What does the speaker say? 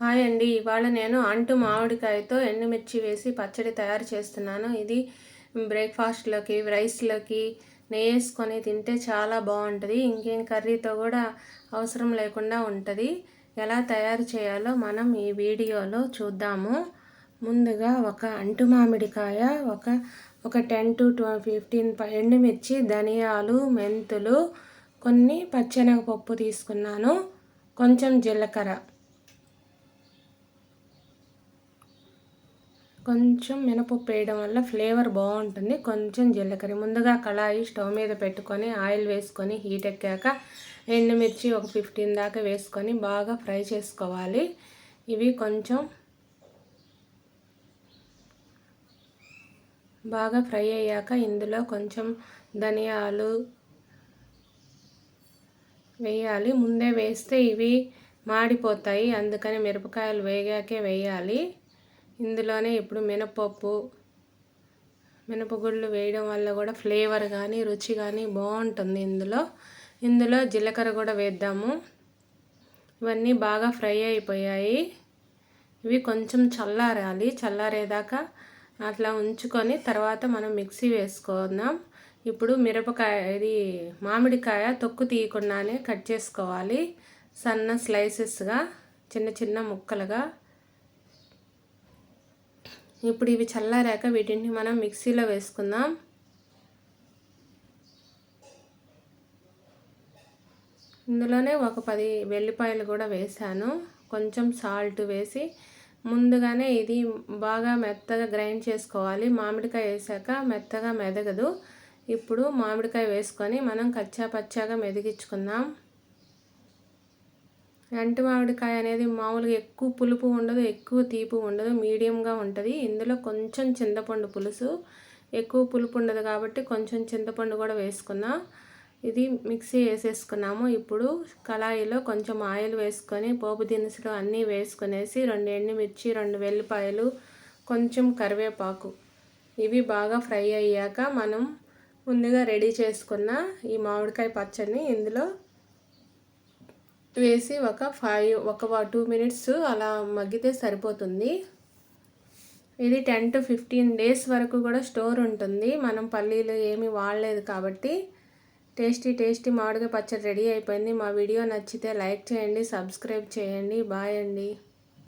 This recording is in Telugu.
హాయ్ అండి. ఇవాళ నేను అంటు మామిడికాయతో ఎండుమిర్చి వేసి పచ్చడి తయారు చేస్తున్నాను. ఇది బ్రేక్ఫాస్ట్లోకి రైస్లోకి నెయ్యి వేసుకొని తింటే చాలా బాగుంటుంది. ఇంకేం కర్రీతో కూడా అవసరం లేకుండా ఉంటుంది. ఎలా తయారు చేయాలో మనం ఈ వీడియోలో చూద్దాము. ముందుగా ఒక అంటు మామిడికాయ ఒక ఒక టెన్ టు ట్వ ఫిఫ్టీన్ ఎండుమిర్చి ధనియాలు మెంతులు కొన్ని పచ్చెనగపప్పు తీసుకున్నాను. కొంచెం జీలకర్ర. కొంచెం మినపప్పు వేయడం వల్ల ఫ్లేవర్ బాగుంటుంది. కొంచెం జీలకర్ర. ముందుగా కళాయి స్టవ్ మీద పెట్టుకొని ఆయిల్ వేసుకొని హీట్ ఎక్కాక ఎండుమిర్చి ఒక ఫిఫ్టీన్ దాకా వేసుకొని బాగా ఫ్రై చేసుకోవాలి. ఇవి కొంచెం బాగా ఫ్రై అయ్యాక ఇందులో కొంచెం ధనియాలు వేయాలి. ముందే వేస్తే ఇవి మాడిపోతాయి. అందుకని మిరపకాయలు వేగాకే వేయాలి. ఇందులోనే ఇప్పుడు మినపప్పు మినపగుళ్ళు వేయడం వల్ల కూడా ఫ్లేవర్ కానీ రుచి కానీ బాగుంటుంది ఇందులో. ఇందులో జీలకర్ర కూడా వేద్దాము. ఇవన్నీ బాగా ఫ్రై అయిపోయాయి. ఇవి కొంచెం చల్లారాలి. చల్లారేదాకా అట్లా ఉంచుకొని తర్వాత మనం మిక్సీ వేసుకుందాం. ఇప్పుడు మిరపకాయ ఇది మామిడికాయ తొక్కు తీయకుండానే కట్ చేసుకోవాలి. సన్న స్లైసెస్గా చిన్న చిన్న ముక్కలుగా ఇప్పుడు ఇవి చల్లారాక వీటిని మనం మిక్సీలో వేసుకుందాం. ఇందులోనే ఒక పది వెల్లిపాయలు కూడా వేసాను. కొంచెం సాల్ట్ వేసి ముందుగానే ఇది బాగా మెత్తగా గ్రైండ్ చేసుకోవాలి. మామిడికాయ వేసాక మెత్తగా మెదగదు. ఇప్పుడు మామిడికాయ వేసుకొని మనం కచ్చా పచ్చాగా మెదిగించుకుందాం. ఎంటు మామిడికాయ అనేది మామూలుగా ఎక్కువ పులుపు ఉండదు ఎక్కువ తీపి ఉండదు మీడియంగా ఉంటుంది. ఇందులో కొంచెం చింతపండు పులుసు ఎక్కువ పులుపు ఉండదు కాబట్టి కొంచెం చింతపండు కూడా వేసుకున్నా. ఇది మిక్సీ వేసేసుకున్నాము. ఇప్పుడు కళాయిలో కొంచెం ఆయిల్ వేసుకొని పోపు దినుసులు అన్నీ వేసుకునేసి రెండు ఎండుమిర్చి రెండు వెల్లిపాయలు కొంచెం కరివేపాకు. ఇవి బాగా ఫ్రై అయ్యాక మనం ముందుగా రెడీ చేసుకున్న ఈ మామిడికాయ పచ్చడిని ఇందులో వేసి ఒక ఫైవ్ ఒక టూ మినిట్స్ అలా మగ్గితే సరిపోతుంది. ఇది టెన్ టు ఫిఫ్టీన్ డేస్ వరకు కూడా స్టోర్ ఉంటుంది. మనం పల్లీలు ఏమీ వాడలేదు కాబట్టి టేస్టీ టేస్టీ మామిడికాయ పచ్చడి రెడీ అయిపోయింది. మా వీడియో నచ్చితే లైక్ చేయండి సబ్స్క్రైబ్ చేయండి. బాయ్ అండి.